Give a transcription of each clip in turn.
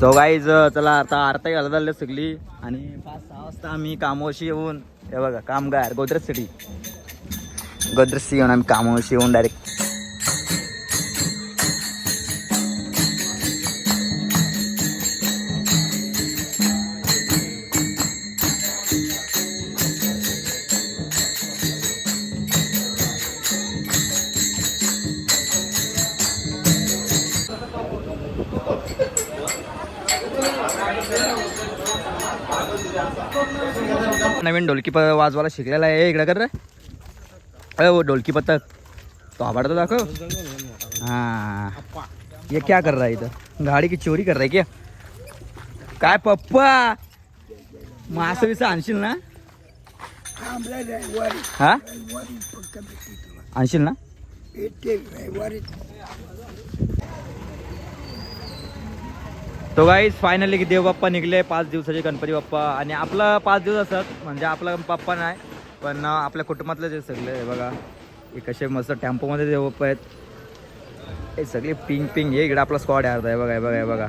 So guys चला आता आरता घालत आले सगळी. आणि पाच सहा वाजता आम्ही कामोशी येऊन हे बघा कामगार गोदरेज सिटी गोदरेज येऊन आम्ही कामोशी येऊन डायरेक्ट नवीन ढोलकी प वाजवायला शिकलेला आहे. इकडे कर रे. अरे ढोलकी पथक तो आवडतो दाखव. हाँ. ये क्या कर रहा है इथं? गाड़ी की चोरी कर रहा है क्या? काय पप्पा? मासं बिसं आणशील ना? हा? आणशील ना? तो गाईज फायनली की देवबाप्पा निघले पाच दिवसाचे गणपती बाप्पा. आणि आपला पाच दिवस असतात म्हणजे आपला बाप्पा नाही पण आपल्या कुटुंबातले जे सगळे हे बघा. हे कसे मस्त टेम्पोमध्ये देवबाप्पा आहेत. हे सगळे पिंग पिंग हे इकडे आपला स्क्वॉड आहे अर्धा बघा हे बघा हे बघा.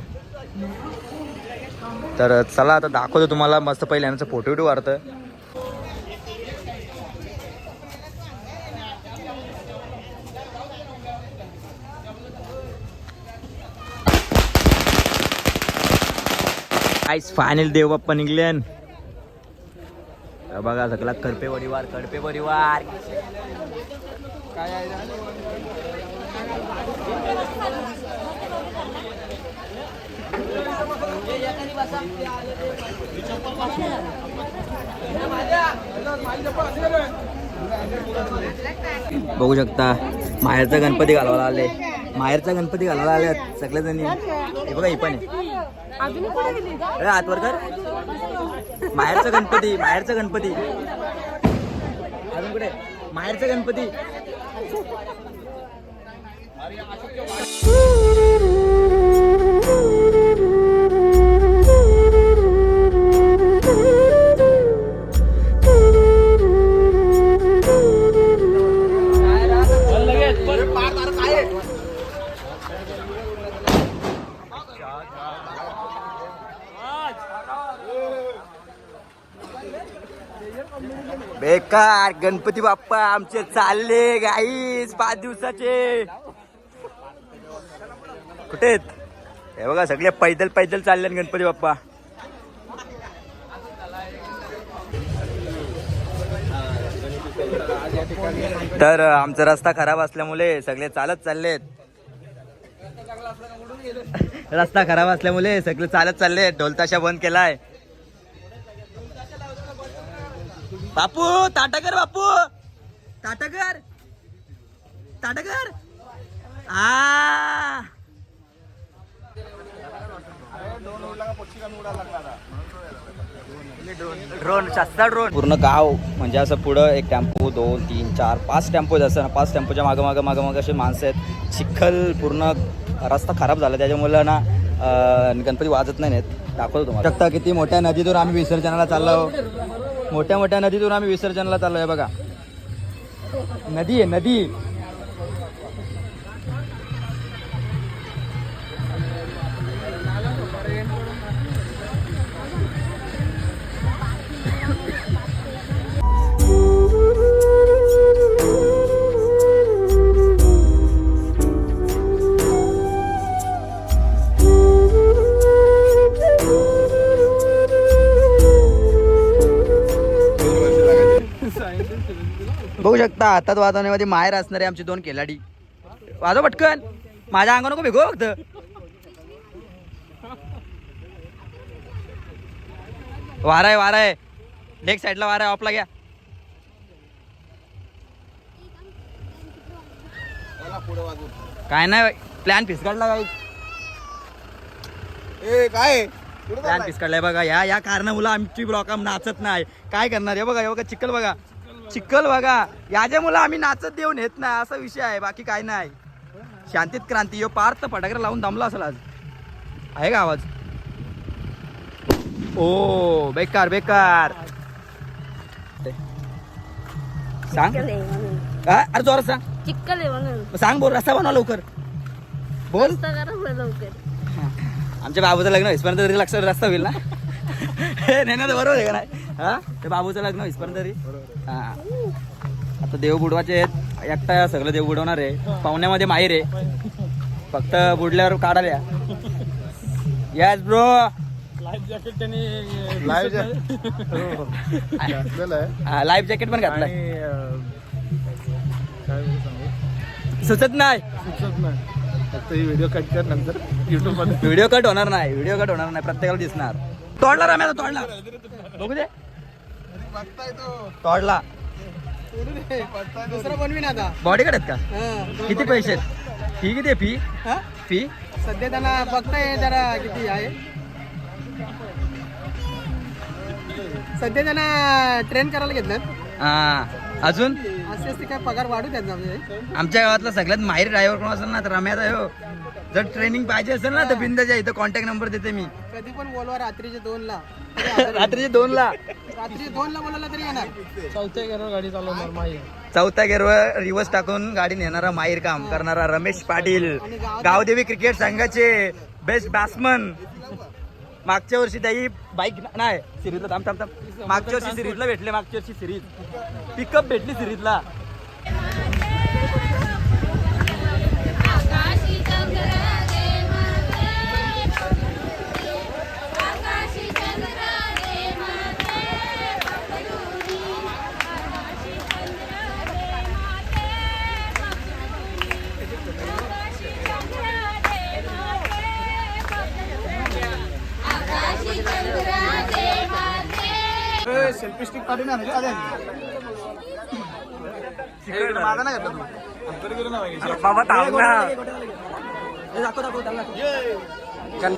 तर चला आता दाखवतो तुम्हाला मस्त पहिले यांचं फोटो विटो वाढतं गाईस फायनल देवबाप्पा निघले बघा सगळा करपे परिवार कडपे परिवार. बघू शकता माहेरचा गणपती घालवायला आले. माहेरचा गणपती घालवायला आले सगळे जणी हे बघा ही पण आहे. अरे आतवर कर. माहेरचा गणपती माहेरचा गणपती. अजून कुठे? माहेरचा गणपती. बेकार गणपती बाप्पा आमचे चालले गाईस पाच दिवसाचे. कुठे हे बघा सगळे पैदल पैदल चालले गणपती बाप्पा. तर आमचा रस्ता खराब असल्यामुळे सगळे चालत चाललेत रस्ता खराब असल्यामुळे सगळे चालत चालले ढोलताशा बंद केलाय. बापू ताटाकर बापू. ताटाकर ताटाकर आ. ड्रोन ड्रोन पूर्ण गाव म्हणजे असं पुढं एक टेम्पो दोन तीन चार पाच टेम्पो असं ना पाच टेम्पोच्या मागं मागं मागं मागं असे माणसं आहेत. चिखल पूर्ण रस्ता खराब झाला. त्याच्यामुळे ना गणपती वाजत नाही आहेत. दाखवतो तुम्हाला. शकता किती मोठ्या नदीतून आम्ही विसर्जनाला चाललो मोठ्या मोठ्या नदीतून आम्ही विसर्जनाला चाललो आहे बघा. नदी आहे नदी. बघू शकता हातात वाजवण्यामध्ये माहेर असणारे आमचे दोन खेळाडी वाजव पटकन. माझ्या अंगा नको भेगो फक्त. वारा आहे वारा आहे लेग साईडला वारा आहे ऑफला घ्या. काय नाही प्लॅन फिसकाडला काही ए काय? प्लॅन फिसकाडलाय बघा या या कारणामुळे आमची ब्लॉक नाचत नाही. काय करणार? हे बघा हे बघा चिखल बघा. चिखल बघा. याच्यामुळे आम्ही नाचत देऊन येत नाही असा विषय आहे बाकी काय नाही. शांतीत क्रांती यो पार तर फटाकडे लावून दमला असेल आज. आहे का आवाज? ओ बेकार बेकार. सांग? अरे जोरात सांग. चिक्कल आहे म्हणून. सांग बोल रस्ता बनवा लवकर. बोल. रस्ता करा बरं लवकर. आमच्या बाबूचं लग्न होईपर्यंत तरी लक्ष रस्ता होईल ना? हे नाही ना बरोबर आहे का नाही? हा? ते बाबूचं लग्न होईपर्यंत तरी. हा. आता देव बुडवायचे आहेत. एकटा सगळं देव बुडवणार आहे. पाहुण्यामध्ये माहीर आहे. फक्त बुडल्यावर काढाल्या यस ब्रो लाईफ जॅकेट त्यांनी लाईव्ह घातलेलं आहे लाईफ जॅकेट पण घातलं आणि अं, काय बोलू सांगू? सुचत नाही. सुचत नाही. फक्त ही व्हिडिओ कट कर नंतर युट्यूबमध्ये. व्हिडिओ कट होणार नाही. व्हिडिओ कट होणार नाही. प्रत्येकाला दिसणार. तोडला रम्या तोडला. बघू दे. तोडला. दुसरा बनवीन आता. बॉडी आहेत का. किती पैसे आहेत? फी किती आहे? फी हा? फी सध्या त्यांना बघताय जरा किती आहे. सध्या त्यांना ट्रेन करायला घेतलं हा. अजून? असे असते काय पगार वाढू म्हणजे आमच्या गावातला सगळ्यात माहिर ड्रायव्हर कोण असेल ना तर हो. जर ट्रेनिंग पाहिजे असेल ना तर बिंदाच्या इथं कॉन्टॅक्ट नंबर देते मी. कधी पण बोलवा रात्रीचे दोन ला रात्रीचे दोन ला रात्री दोन ला बोलायला तरी येणार. चौथ्या गेलो गाडी चालवणार माही चौथ्या गेरवर रिवर्स टाकून गाडी नेणारा माहीर काम करणारा रमेश पाटील. गावदेवी क्रिकेट संघाचे बेस्ट बॅट्समन मागच्या वर्षी त्याही बाईक नाही सिरीजला थांब थांब थांब. मागच्या वर्षी सिरीजला भेटले मागच्या वर्षी सिरीज पिकअप भेटली सिरीजला सेल्फी स्टिक काढून आणायची? आधी माझा नाही घेतला तू? बाबा थांब ना. खाली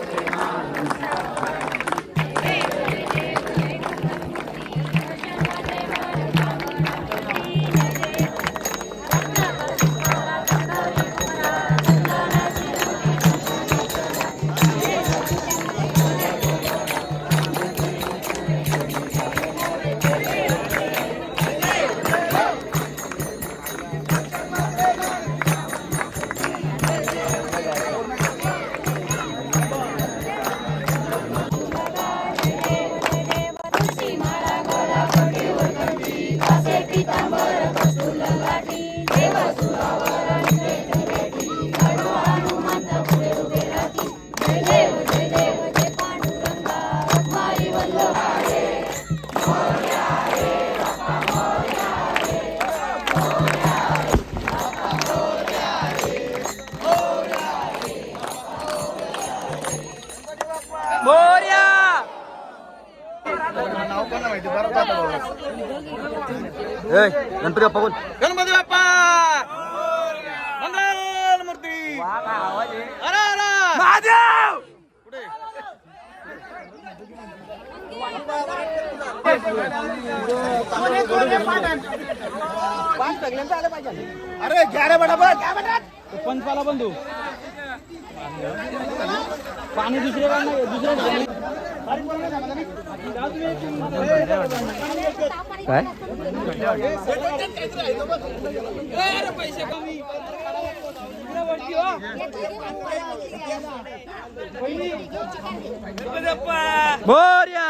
Thank. Happy birthday. Ganpati Bappa बोल गणपती बाप्पा मंगल मूर्ती अरे अरे महादेव अरे घ्या रे बटाबट पंचपाला बंधू पाणी दुसऱ्या दुसऱ्या काय? बोर्या